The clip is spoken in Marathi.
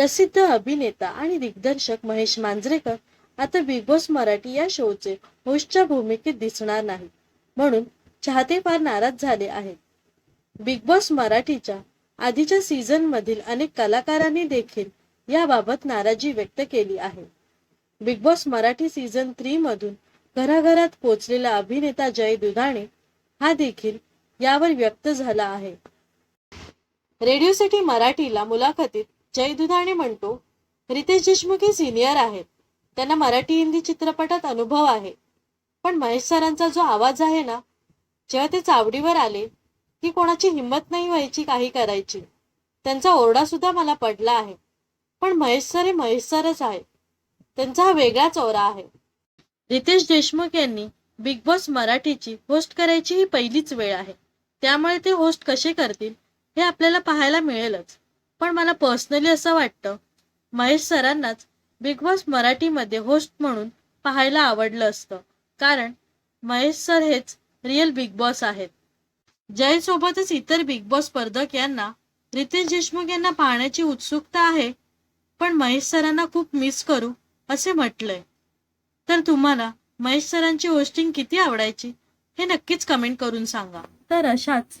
प्रसिद्ध अभिनेता आणि दिग्दर्शक महेश मांजरेकर आता बिग बॉस मराठी या शोचे होस्टच्या भूमिकेत दिसणार नाही. म्हणून चाहते फार नाराज झाले आहेत. बिग बॉस मराठीच्या आधीच्या सीझन मधील अनेक कलाकारांनी देखील याबाबत नाराजी व्यक्त केली आहे. Bigg Boss Marathi season three मधून घराघरात पोचलेला अभिनेता जय दुधाणे हा देखील यावर व्यक्त झाला आहे. रेडिओ सिटी मराठीला मुलाखतीत जय दुधाणे म्हणतो रितेश देशमुख हे सिनियर आहेत. त्यांना मराठी हिंदी चित्रपटात अनुभव आहे. पण महेश सरांचा जो आवाज आहे ना जेव्हा ते चावडीवर आले की कोणाची हिंमत नाही व्हायची काही करायची. त्यांचा ओरडा सुद्धा मला पडला आहे. पण महेश सर हे महेश सरच आहे त्यांचा हा वेगळाच ओरा आहे. रितेश देशमुख यांनी बिग बॉस मराठीची होस्ट करायची ही पहिलीच वेळ आहे. त्यामुळे ते होस्ट कसे करतील हे आपल्याला पाहायला मिळेलच. पण मला पर्सनली असं वाटतं महेश सरांनाच बिग बॉस मराठीमध्ये होस्ट म्हणून पाहायला आवडलं असतं. कारण महेश सर हेच रिअल बिग बॉस आहेत. जय सोबतच इतर बिग बॉस स्पर्धक यांना रितेश देशमुख यांना पाहण्याची उत्सुकता आहे पण महेश सरांना खूप मिस करू असे म्हटलंय. तर तुम्हाला महेश सरांची होस्टिंग किती आवडायची हे नक्कीच कमेंट करून सांगा. तर अशाच